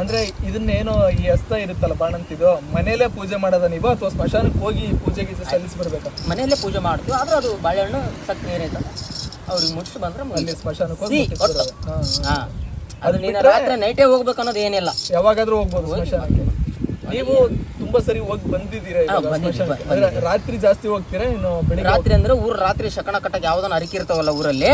ಅಂದ್ರೆ ಇದನ್ನೇನೋ ಈ ಹಸ್ತ ಇರುತ್ತಲ್ಲ ಬಾಣಂತಿದು ಮನೆಯಲ್ಲೇ ಪೂಜೆ ಮಾಡೋದ ನೀವು? ಅಥವಾ ಸ್ಮಶಾನಕ್ಕೆ ಹೋಗಿ ಪೂಜೆ ಗೀಜೆ ಸಲ್ಲಿಸಿ ಬರ್ಬೇಕು? ಮನೆಯಲ್ಲೇ ಪೂಜೆ ಮಾಡ್ತೀವಿ ಆದ್ರೆ ಅದು ಬಾಳೆಹಣ್ಣು ಸಕ್ಕರೆ ಏನೈತಲ್ಲ ಅವ್ರಿಗೆ ಮುಚ್ಚಿ ಬಂದ್ರೆ ಅಲ್ಲಿ. ಸ್ಮಶಾನಕ್ಕೆ ಹೋಗಿ ಅದು ನೀನು ರಾತ್ರಿ ನೈಟೇ ಹೋಗ್ಬೇಕು ಅನ್ನೋದು ಏನಿಲ್ಲ. ಯಾವಾಗಾದ್ರೂ ಹೋಗ್ಬೋದು. ಸ್ಮಶಾನಕ್ಕೆ. ನೀವು ತುಂಬಾ ಸರಿ ಹೋಗಿ ಬಂದಿದ್ದೀರಾ ಇವಾಗ? ಹಾ, ಬಂದಿದ್ದೀವಿ, ಸ್ಮಶಾನಕ್ಕೆ? ಅಂದ್ರೆ ರಾತ್ರಿ ಜಾಸ್ತಿ ಹೋಗ್ತೀರಾ ಇನ್ನು ಬೆಳಿಗ್ಗೆ ರಾತ್ರಿ ಅಂದ್ರೆ ಊರ್ ರಾತ್ರಿ ಶಕಣ ಕಟ್ಟಕ್ಕೆ ಯಾವ್ದನ್ನ ಅರಿಕೆ ಇರ್ತಾವಲ್ಲ ಊರಲ್ಲಿ.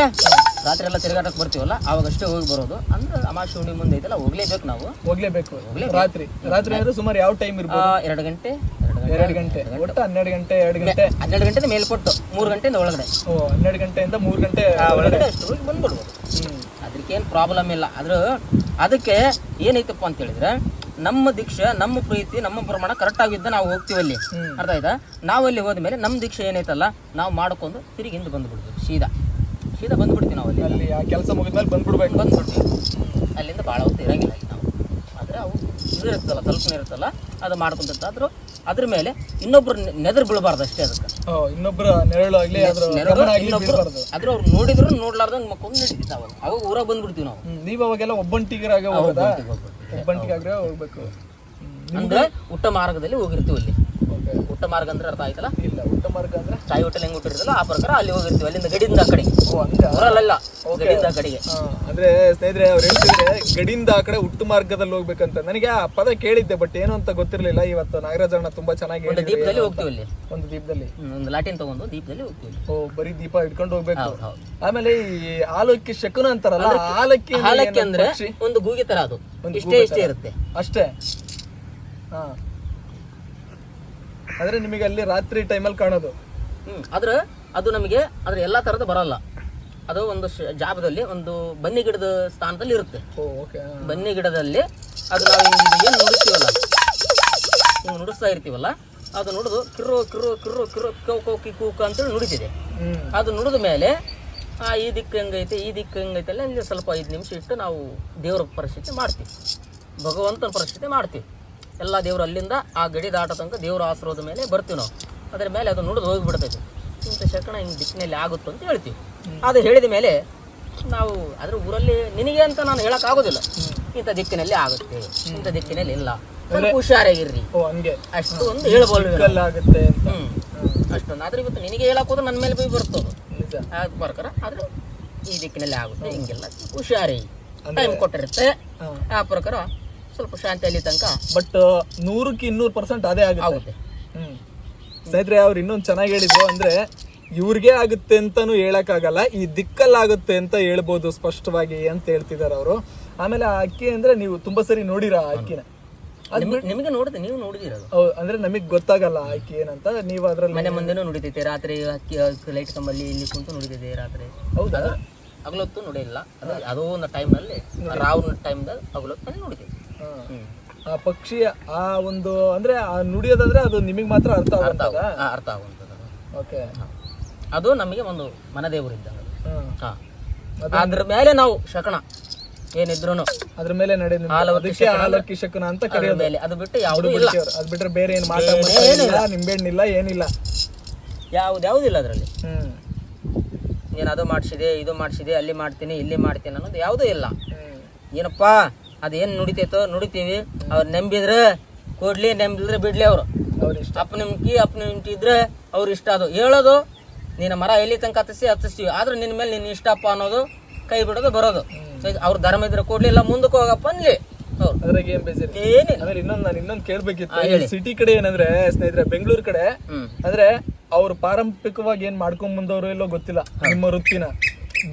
ರಾತ್ರಿ ಎಲ್ಲ ತಿರುಗಾಟಕ್ಕೆ ಬರ್ತೀವಲ್ಲ ಅವಾಗಷ್ಟೇ ಹೋಗಿ ಬರೋದು. ಅಂದ್ರೆ ಅಮಾಶಿ ಹುಣ್ಣಿ ಮುಂದೆ ಐತಲ್ಲ ಹೋಗ್ಲೇಬೇಕು ನಾವು. ಹೋಗ್ಲೇಬೇಕು. ರಾತ್ರಿ ರಾತ್ರಿ ಅಂದ್ರೆ ಸುಮಾರು ಯಾವ ಟೈಮ್ ಇರ್ಬೋದು? ಎರಡು ಗಂಟೆ ಎರಡು ಗಂಟೆ ಎರಡು ಗಂಟೆ. ಒಟ್ಟು ಹನ್ನೆರಡು ಗಂಟೆ ಎರಡು ಗಂಟೆ. ಹನ್ನೆರಡು ಗಂಟೆ ಮೇಲ್ಪಟ್ಟು ಮೂರು ಗಂಟೆಯಿಂದ ಒಳಗಡೆ. ಓ ಹನ್ನೆರಡು ಗಂಟೆಯಿಂದ ಮೂರು ಗಂಟೆ ಒಳಗಡೆ ಅಷ್ಟು ಹೋಗಿ ಬಂದ್ಬಿಡ್ಬೋದು. ಹ್ಮ್. ಏನು ಪ್ರಾಬ್ಲಮ್ ಇಲ್ಲ. ಆದ್ರೂ ಅದಕ್ಕೆ ಏನೈತಪ್ಪ ಅಂತ ಹೇಳಿದ್ರೆ ನಮ್ಮ ದೀಕ್ಷೆ ನಮ್ಮ ಪ್ರೀತಿ ನಮ್ಮ ಪ್ರಮಾಣ ಕರೆಕ್ಟ್ ಆಗಿದ್ದ ನಾವು ಹೋಗ್ತೀವಿ ಅಲ್ಲಿ. ಅರ್ಥ ಆಯ್ತಾ? ನಾವು ಅಲ್ಲಿ ಹೋದ್ಮೇಲೆ ನಮ್ಮ ದೀಕ್ಷೆ ಏನೈತಲ್ಲ ನಾವು ಮಾಡ್ಕೊಂಡು ತಿರುಗಿ ಹಿಂದೆ ಬಂದ್ಬಿಡ್ತೀವಿ ಸೀದಾ. ಸೀದಾ ಬಂದ್ಬಿಡ್ತೀವಿ ನಾವು ಅಲ್ಲಿ. ಕೆಲಸ ಮುಗಿದ್ಮೇಲೆ ಬಂದ್ಬಿಡ್ಬೇಕು. ಬಂದ್ಬಿಡ್ತೀವಿ. ಅಲ್ಲಿಂದ ಭಾಳ ಹೊತ್ತು ಇರಂಗಿಲ್ಲ ನಾವು. ಆದರೆ ಅವು ಇದು ಇರುತ್ತಲ್ಲ ಕಲ್ಪನೆ ಇರುತ್ತಲ್ಲ ಅದು ಮಾಡ್ಕೊಂತಿರ್ತ ಆದ್ರೂ ಅದ್ರ ಮೇಲೆ ಇನ್ನೊಬ್ರು ನೆದರ್ ಬೀಳಬಾರ್ದು ಅಷ್ಟೇ ಅದಕ್ಕೆ. ಇನ್ನೊಬ್ರು ನೆರಳು ಆಗಲಿ ಇನ್ನೊಬ್ರು ಆದ್ರೆ ಅವ್ರು ನೋಡಿದ್ರು ನೋಡ್ಲಾರ್ದಂಗೆ ಮಕ್ಕಳು ನಡೀತಾವ ಅವಾಗ. ಊರಾಗ ಬಂದ್ಬಿಡ್ತೀವಿ ನಾವು. ನೀವು ನೀವ್ ಅವಾಗೆಲ್ಲ ಒಬ್ಬಂಟಿಗರಾಗ ಹೋಗೋದಾ? ಒಬ್ಬಂಟಿಗಾಗ್ರೆ ಹೋಗ್ಬೇಕು. ಅಂದ್ರೆ ಊಟ ಮಾರ್ಗದಲ್ಲಿ ಹೋಗಿರ್ತೀವಿ ಅಲ್ಲಿ ಊಟ ಮಾರ್ಗ ಅಂದ್ರೆ ಅರ್ಥ ಆಯ್ತಲ್ಲ? ಇಲ್ಲ ಊಟ ಮಾರ್ಗ ಅಂದ್ರೆ? ಚಾಯ್ ಹೋಟೆಲ್ ಹೆಂಗ್ ಹುಟ್ಟಿರ್ತಲ್ಲ ಆ ಪ್ರಕಾರ ಅಲ್ಲಿ ಹೋಗಿರ್ತೀವಿ. ಅಲ್ಲಿಂದ ಗಡಿಯಿಂದ ಆ ಕಡೆ ಊರಲ್ಲ ಗಡಿಯಿಂದ ಆ ಕಡೆಗೆ. ಅಂದ್ರೆ ಸ್ನೇಹಿತರೆ ಅವ್ರು ಹೇಳ್ತಿದ್ರೆ ಗಡಿಯಿಂದ ಆ ಕಡೆ ಹುಟ್ಟು ಮಾರ್ಗದಲ್ಲಿ ಹೋಗ್ಬೇಕಂತ. ನನಗೆ ಆ ಪದ ಕೇಳಿದ್ದೆ ಬಟ್ ಏನು ಅಂತ ಗೊತ್ತಿರ್ಲಿಲ್ಲ. ಇವತ್ತು ನಾಗರಾಜಣ್ಣ ತುಂಬಾ ಚೆನ್ನಾಗಿ ಒಂದು ದೀಪದಲ್ಲಿ ಹೋಗ್ತೀವಿ ಅಲ್ಲಿ. ಒಂದು ದೀಪದಲ್ಲಿ? ಒಂದು ಲಾಟಿನ್ ತಗೊಂಡು ದೀಪದಲ್ಲಿ ಹೋಗ್ತೀವಿ ಓ ಬರೀ ದೀಪ ಇಟ್ಕೊಂಡು ಹೋಗ್ಬೇಕು. ಆಮೇಲೆ ಈ ಆಲಕ್ಕಿ ಶಕುನ ಅಂತಾರಲ್ಲ ಆಲಕ್ಕಿ ಆಲಕ್ಕಿ? ಅಂದ್ರೆ ಒಂದು ಗೂಗಿ ತರ ಅದು. ಒಂದು ಇಷ್ಟೇ ಇಷ್ಟೇ ಇರುತ್ತೆ. ಅಷ್ಟೇ? ಹಾ. ಆದ್ರೆ ನಿಮಗೆ ಅಲ್ಲಿ ರಾತ್ರಿ ಟೈಮಲ್ಲಿ ಕಾಣೋದು. ಹ್ಮ್ ಆದ್ರೆ ಅದು ನಮಗೆ ಅದ್ರ ಎಲ್ಲಾ ತರದ ಬರಲ್ಲ. ಅದು ಒಂದು ಜಾಬದಲ್ಲಿ ಒಂದು ಬನ್ನಿ ಗಿಡದ ಸ್ಥಾನದಲ್ಲಿ ಇರುತ್ತೆ. ಓ ಓಕೆ ಬನ್ನಿ ಗಿಡದಲ್ಲಿ ಅದು ನಾವು ಏನು ನುಡಿಸ್ತೀವಲ್ಲ? ಹಿಂಗೆ ನುಡಿಸ್ತಾ ಇರ್ತೀವಲ್ಲ? ಅದು ನುಡಿದು ಕಿರು ಕಿರು ಕಿರು ಕಿರು ಕೌ ಕೌ ಕಿ ಕೂಕ ಅಂತೇಳಿ ನುಡಿತಿದೆ. ಅದು ನುಡಿದ ಮೇಲೆ ಆ ಈ ದಿಕ್ಕು ಹೆಂಗೈತೆ ಈ ದಿಕ್ಕು ಹೆಂಗೈತೆ ಅಲ್ಲ ಇಲ್ಲಿ ಸ್ವಲ್ಪ ಐದು ನಿಮಿಷ ಇಟ್ಟು ನಾವು ದೇವ್ರ ಪರಿಸ್ಥಿತಿ ಮಾಡ್ತೀವಿ. ಭಗವಂತನ ಪರಿಸ್ಥಿತಿ ಮಾಡ್ತೀವಿ. ಎಲ್ಲ ದೇವರು ಅಲ್ಲಿಂದ ಆ ಗಡಿ ದಾಟ ತನಕ ದೇವ್ರ ಆಶ್ರಯದ ಮೇಲೆ ಬರ್ತೀವಿ ನಾವು. ಅದರ ಮೇಲೆ ಅದು ನುಡಿದು ಹೋಗಿಬಿಡ್ತೈತೆ. ಇಂಥ ಶಕಣ ಹಿಂಗೆ ದಿಕ್ಕಿನಲ್ಲಿ ಆಗುತ್ತೆ ಅಂತ ಹೇಳ್ತೀವಿ. ಅದು ಹೇಳಿದ ಮೇಲೆ ನಾವು ಅದ್ರ ಊರಲ್ಲಿ ನಿನಗೆ ಅಂತ ನಾನು ಹೇಳೋಕ್ಕಾಗೋದಿಲ್ಲ. ಇಂಥ ದಿಕ್ಕಿನಲ್ಲಿ ಆಗುತ್ತೆ. ಇಂಥ ದಿಕ್ಕಿನಲ್ಲಿ ಇಲ್ಲ. ಹುಷಾರಾಗಿರ್ರಿ. ಅಷ್ಟು ಒಂದು ಹೇಳ್ಬೋದು. ಅಷ್ಟೊಂದು. ಆದ್ರೆ ಇವತ್ತು ನಿನಗೆ ಹೇಳಕ್ ಹೋದ್ರೆ ನನ್ನ ಮೇಲೆ ಬೈ ಬರ್ತದೆ. ಆದ್ರೆ ಈ ದಿಕ್ಕಿನಲ್ಲಿ ಆಗುತ್ತೆ ಹಿಂಗಿಲ್ಲ ಹುಷಾರಿ. ಟೈಮ್ ಕೊಟ್ಟಿರುತ್ತೆ. ಆ ಪ್ರಕಾರ ಸ್ವಲ್ಪ ಶಾಂತಿಯಲ್ಲಿ ತನಕ ಬಟ್ ನೂರಕ್ಕೆ ಇನ್ನೂರು ಪರ್ಸೆಂಟ್ ಅದೇ ಆಗುತ್ತೆ. ಸ್ನೇಹಿತರೆ ಅವ್ರು ಇನ್ನೊಂದು ಚೆನ್ನಾಗಿ ಹೇಳಿದ್ರು ಅಂದ್ರೆ ಇವ್ರಿಗೆ ಆಗುತ್ತೆ ಅಂತಾನು ಹೇಳಕ್ಕಾಗಲ್ಲ ಈ ದಿಕ್ಕಲ್ಲಾಗುತ್ತೆ ಅಂತ ಹೇಳ್ಬೋದು ಸ್ಪಷ್ಟವಾಗಿ ಅಂತ ಹೇಳ್ತಿದಾರೆ ಅವರು. ಆಮೇಲೆ ಆ ಅಕ್ಕಿ ಅಂದ್ರೆ ನೀವು ತುಂಬಾ ಸರಿ ನೋಡಿರ ಆ ಅಕ್ಕಿನ. ನಿಮ್ಗೆ ನಿಮಗೆ ನೋಡಿದೆ ನೀವು ನೋಡಿದಿರೋದು ಅಂದ್ರೆ ನಮಗೆ ಗೊತ್ತಾಗಲ್ಲ ಆಕೆ ಏನಂತ ನೀವು ಅದ್ರಲ್ಲಿ ಮನೆ ಮುಂದೆನೂ ನುಡಿತೈತೆ ರಾತ್ರಿ ಅಕ್ಕಿ ಲೈಟ್ ಕಂಬಲ್ಲಿ ಇಲ್ಲಿ ಕುಂತು ನುಡಿತೈತೆ ರಾತ್ರಿ. ಹೌದಾ? ಹಗಲೊತ್ತು ನುಡಿಯಿಲ್ಲ ಅದು ಒಂದು ಟೈಮ್ನಲ್ಲಿ ರಾವ್ ಟೈಮ್ದಾಗ ಹಗಲೊತ್ತು ನುಡಿತೈತೆ. ಆ ಪಕ್ಷಿ ಆ ಒಂದು ಅಂದ್ರೆ ಆ ನುಡಿಯೋದಂದ್ರೆ ಅದು ನಿಮಗೆ ಮಾತ್ರ ಅರ್ಥ ಆಗುತ್ತದ ಅರ್ಥ ಆಗುವಂಥದ್ದು. ಓಕೆ. ಅದು ನಮಗೆ ಒಂದು ಮನದೇವರಿದ್ದಂಗೆ ಹಾ. ಅದ್ರ ಮೇಲೆ ನಾವು ಶಕಣ ಏನಿದ್ರು ಅದ್ರ ಮೇಲೆ ನಡೆ ಅದಕ್ಕೆ ಹಾಲಕ್ಕಿ ಅಂತ ಕರೆಯೋದು. ಮೇಲೆ. ಅದು ಬಿಟ್ಟು ಯಾವುದೂ ಇಲ್ಲ. ಹುಡುಗಿಯರು. ಅದ್ ಬಿಟ್ರೆ ಬೇರೆ ಏನ್ ಮಾತಾಡ ಇಲ್ಲ ನಿಂಬೆಹಣ್ಣಿಲ್ಲ ಏನಿಲ್ಲ. ಯಾವ್ದು ಯಾವುದಿಲ್ಲ ಅದರಲ್ಲಿ? ಹ್ಮ್. ನೀನು ಅದು ಮಾಡಿಸಿದೆ ಇದು ಮಾಡಿಸಿದೆ ಅಲ್ಲಿ ಮಾಡ್ತೀನಿ ಇಲ್ಲಿ ಮಾಡ್ತೀನಿ ಅನ್ನೋದು ಯಾವುದೂ ಇಲ್ಲ. ಏನಪ್ಪಾ ಅದೇನು ನುಡಿತೈತೋ ನುಡಿತೀವಿ. ಅವ್ರು ನಂಬಿದ್ರೆ ಕೊಡ್ಲಿ ನಂಬಿದ್ರೆ ಬಿಡ್ಲಿ ಅವರು. ಅಪ್ಪ ನಿಮ್ಕಿ ಅಪ್ಪ ನಿಮ್ಕಿ ಇದ್ರೆ ಅವ್ರು ಇಷ್ಟ. ಅದು ಹೇಳೋದು ನೀನ ಮರ ಎಲ್ಲಿ ತನಕ ಹತ್ತಿಸಿ ಹತ್ತಿಸ್ತೀವಿ. ಆದ್ರೆ ನಿನ್ನ ಮೇಲೆ ನಿನ್ನ ಇಷ್ಟಪ್ಪ ಅನ್ನೋದು ಕೈ ಬಿಡೋದು ಬರೋದು. ಅವ್ರ ಧರ್ಮ ಇದ್ರೆ ಕೊಡ್ಲಿಲ್ಲ ಮುಂದಕ್ಕೆ ಹೋಗಪ್ಪ ಅನ್ಲಿ. ಅದ್ರಾಗ ಏನ್ ಬೇಜಾರಿ? ಅಂದ್ರೆ ಇನ್ನೊಂದ್ ನಾನು ಇನ್ನೊಂದ್ ಕೇಳ್ಬೇಕಿತ್ತು. ಸಿಟಿ ಕಡೆ ಏನಂದ್ರೆ ಸ್ನೇಹಿತರೆ ಬೆಂಗಳೂರು ಕಡೆ ಅಂದ್ರೆ ಅವ್ರು ಪಾರಂಪರಿಕವಾಗಿ ಏನ್ ಮಾಡ್ಕೊಂಡ್ ಬಂದವರು ಇಲ್ಲೋ ಗೊತ್ತಿಲ್ಲ. ನಿಮ್ಮ ವೃತ್ತಿನ.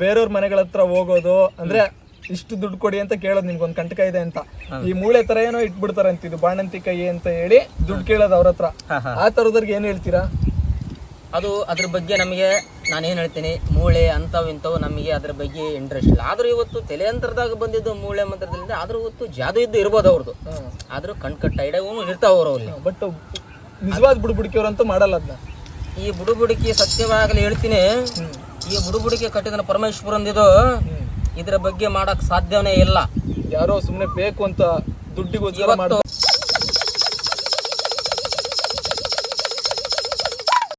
ಬೇರೆಯವ್ರ ಮನೆಗಳ ಹತ್ರ ಹೋಗೋದು ಅಂದ್ರೆ ಇಷ್ಟು ದುಡ್ಡು ಕೊಡಿ ಅಂತ ಕೇಳೋದು ನಿಮ್ಗೊಂದ್ ಕಂಟಕ ಇದೆ ಅಂತ. ಈ ಮೂಳೆ ತರ ಏನೋ ಇಟ್ಬಿಡ್ತಾರೆ ಅಂತ ಇದು ಬಾಣಂತಿ ಕೈ ಅಂತ ಹೇಳಿ ದುಡ್ಡು ಕೇಳೋದು ಅವ್ರ ಹತ್ರ. ಆ ತರದವ್ರಿಗೆ ಏನ್ ಹೇಳ್ತೀರಾ? ಅದು ಅದ್ರ ಬಗ್ಗೆ ನಮಗೆ ನಾನೇನು ಹೇಳ್ತೀನಿ ಮೂಳೆ ಅಂಥವು ಇಂಥವು ನಮಗೆ ಅದ್ರ ಬಗ್ಗೆ ಇಂಟ್ರೆಸ್ಟ್ ಇಲ್ಲ. ಆದರೂ ಇವತ್ತು ತಲೆಯಂತ್ರದಾಗ ಬಂದಿದ್ದು ಮೂಳೆ ಮಂತ್ರದಿಂದ ಆದರೂ ಇವತ್ತು ಜಾದು ಇದ್ದು ಇರ್ಬೋದು ಅವ್ರದ್ದು ಆದರೂ ಕಣ್ ಕಟ್ಟ ಇರ್ತಾವೆ ಇರ್ತಾವ ಅವರು ಅಲ್ಲಿ ಬಟ್ ನಿಜವಾದ ಬುಡ್ಬುಡಿಕೆಯವ್ರಂತೂ ಮಾಡಲ್ಲ ಅದನ್ನ ಈ ಬುಡುಬುಡಿಕೆ ಸತ್ಯವಾಗಲಿ ಹೇಳ್ತೀನಿ ಈ ಬುಡುಬುಡಿಕೆ ಪರಮೇಶ್ವರ ಪರಮೇಶ್ವರಂದಿದು ಇದರ ಬಗ್ಗೆ ಮಾಡಕ್ ಸಾಧ್ಯವೇ ಇಲ್ಲ. ಯಾರೋ ಸುಮ್ಮನೆ ಬೇಕು ಅಂತ ದುಡ್ಡಿಗೋಸ್ಕರ